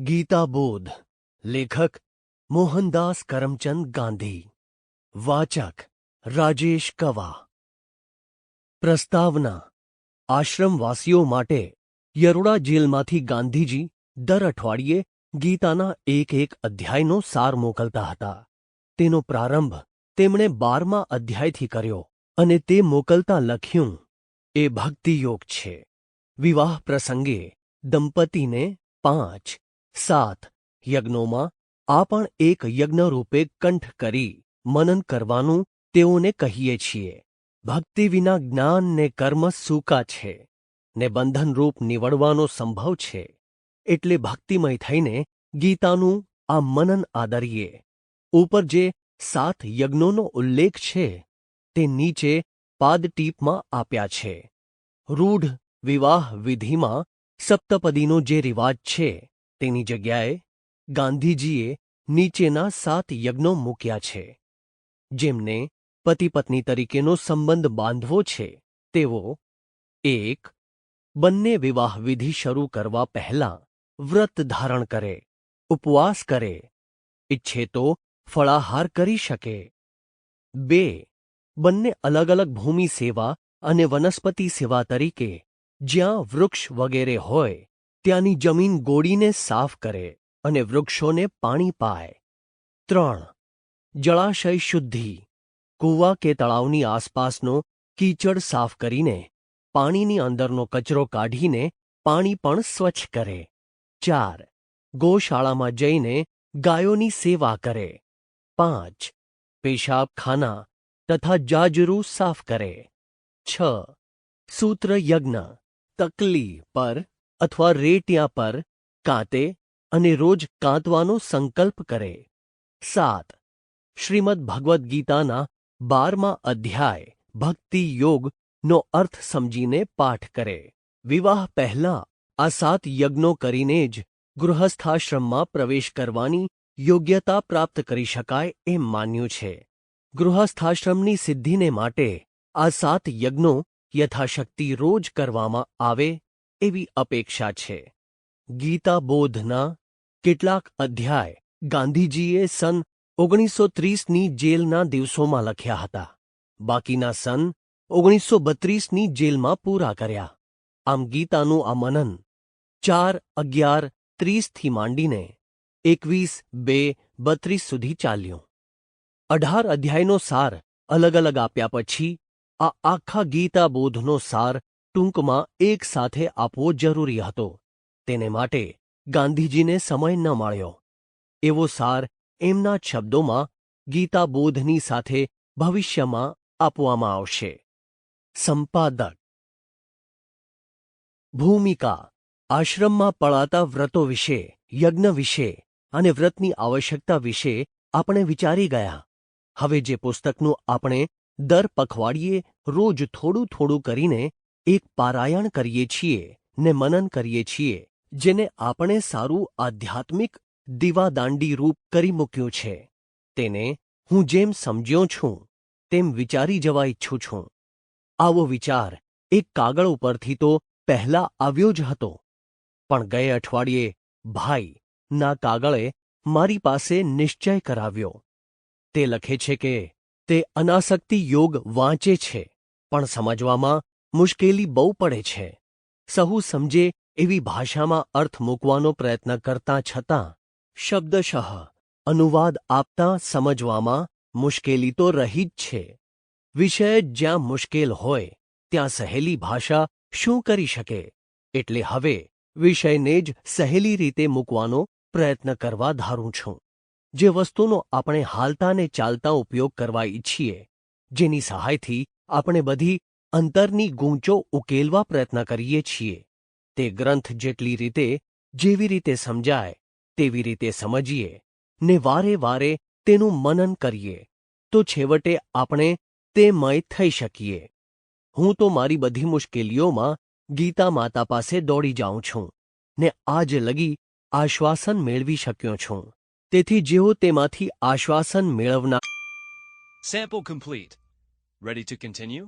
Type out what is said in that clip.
ગીતાબોધ, લેખક મોહનદાસ કરમચંદ ગાંધી, વાચક રાજેશ કવા. પ્રસ્તાવના, આશ્રમવાસીઓ માટે યરોડા જેલમાંથી ગાંધીજી દર અઠવાડિયે ગીતાના એક એક અધ્યાયનો સાર મોકલતા હતા. તેનો પ્રારંભ તેમણે બારમા અધ્યાયથી કર્યો અને તે મોકલતા લખ્યું, એ ભક્તિયોગ છે. વિવાહ પ્રસંગે દંપતીને પાંચ સાત. યજ્ઞોમાં આ પણ એક યજ્ઞરૂપે કંઠ કરી મનન કરવાનું તેઓને કહીએ છીએ. ભક્તિ વિના જ્ઞાન ને કર્મ સૂકા છે, ને બંધનરૂપ નીવડવાનો સંભવ છે. એટલે ભક્તિમય થઈને ગીતાનું આ મનન આદરીએ. ઉપર જે સાત યજ્ઞોનો ઉલ્લેખ છે, તે નીચે પાદટીપમાં આપ્યા છે. રૂઢ વિવાહ વિધિમાં સપ્તપદીનો જે રિવાજ છે તેની જગ્યાએ ગાંધીજીએ નીચેના સાત યજ્ઞો મૂક્યા છે, જેમને પતિ પત્ની તરીકેનો સંબંધ બાંધવો છે. તેઓ એક, બંને વિવાહ વિધિ શરૂ કરવા પહેલાં વ્રત ધારણ કરે, ઉપવાસ કરે, ઈચ્છે તો ફળાહાર કરી શકે. બે, બંને અલગ અલગ ભૂમિ સેવા અને વનસ્પતિ સેવા તરીકે જ્યાં વૃક્ષ વગેરે હોય ત્યાંની જમીન ગોળીને સાફ કરે અને વૃક્ષોને પાણી પાય. ત્રણ. જળાશય શુદ્ધિ. કૂવા કે તળાવની આસપાસનો કીચડ સાફ કરીને પાણીની અંદરનો કચરો કાઢીને પાણી પણ સ્વચ્છ કરે. ચાર. ગોશાળામાં જઈને ગાયોની સેવા કરે. પાંચ. પેશાબખાના તથા જાજરૂ સાફ કરે. છ. સૂત્ર યજ્ઞ તકલી પર અથવા રેટિયા પર કાંતે અને રોજ કાંતવાનો સંકલ્પ કરે. સાત. શ્રીમદ ભગવદ્ ગીતાના બારમા અધ્યાય, ભક્તિ યોગનો અર્થ સમજીને પાઠ કરે. વિવાહ પહેલા આ સાત યજ્ઞો કરીને જ ગૃહસ્થાશ્રમમાં પ્રવેશ કરવાની યોગ્યતા પ્રાપ્ત કરી શકાય એમ માન્યું છે. ગૃહસ્થાશ્રમની સિદ્ધિને માટે આ સાત યજ્ઞો યથાશક્તિ રોજ કરવામાં આવે એવી અપેક્ષા છે. ગીતાબોધના કેટલાક અધ્યાય ગાંધીજીએ સન ઓગણીસો ત્રીસની જેલના દિવસોમાં લખ્યા હતા. બાકીના સન ઓગણીસો બત્રીસની જેલમાં પૂરા કર્યા. આમ ગીતાનું આ મનન ચાર અગિયાર ત્રીસથી માંડીને એકવીસ બે બત્રીસ સુધી ચાલ્યું. અઢાર અધ્યાયનો સાર અલગ અલગ આપ્યા પછી આ આખા ગીતાબોધનો સાર ટૂંકમાં એક સાથે આપવો જરૂરી હતો. તેને માટે ગાંધીજીને સમય ન મળ્યો. એવો સાર એમના શબ્દોમાં ગીતાબોધની સાથે ભવિષ્યમાં આપવામાં આવશે. સંપાદક. ભૂમિકા. આશ્રમમાં પળાતા વ્રતો વિશે, યજ્ઞ વિશે અને વ્રતની આવશ્યકતા વિશે આપણે વિચારી ગયા. હવે જે પુસ્તકનું આપણે દર પખવાડિયે રોજ થોડું થોડું કરીને એક પારાયણ કરીએ છીએ ને મનન કરીએ છીએ, જેને આપણે સારું આધ્યાત્મિક દીવાદાંડી રૂપ કરી મૂક્યું છે. તેને હું જેમ સમજ્યો છું, તેમ વિચારી જવા ઈચ્છું છું. આવો વિચાર એક કાગળ ઉપરથી તો પહેલા આવ્યો જ હતો. પણ ગયે અઠવાડિયે ભાઈ ના કાગળે મારી પાસે નિશ્ચય કરાવ્યો. તે લખે છે કે તે અનાસક્તિ યોગ વાંચે છે, પણ સમજવામાં મુશ્કેલી બહુ પડે છે. સહુ સમજે એવી ભાષામાં અર્થ મૂકવાનો પ્રયત્ન કરતા છતાં, શબ્દશઃ અનુવાદ આપતા સમજવામાં મુશ્કેલી તો રહી જ છે. વિષય જ્યાં મુશ્કેલ હોય, ત્યાં સહેલી ભાષા શું કરી શકે? એટલે હવે વિષયને જ સહેલી રીતે મૂકવાનો પ્રયત્ન કરવા ધારું છું. જે વસ્તુનો આપણે હાલતા ને ચાલતા ઉપયોગ કરવા ઈચ્છીએ, જેની સહાયથી આપણે બધી અંતરની ગૂંચો ઉકેલવા પ્રયત્ન કરીએ છીએ તે ગ્રંથ જેટલી રીતે જેવી રીતે સમજાય, તેવી રીતે સમજીએ ને વારે વારે તેનું મનન કરીએ, તો છેવટે આપણે તે મય થઈ શકીએ હું તો મારી બધી મુશ્કેલીઓમાં ગીતા માતા પાસે દોડી જાઉં છું ને આજ લગી આશ્વાસન મેળવી શક્યો છું તેથી જેઓ તેમાંથી આશ્વાસન મેળવનાર Sample complete. Ready to continue?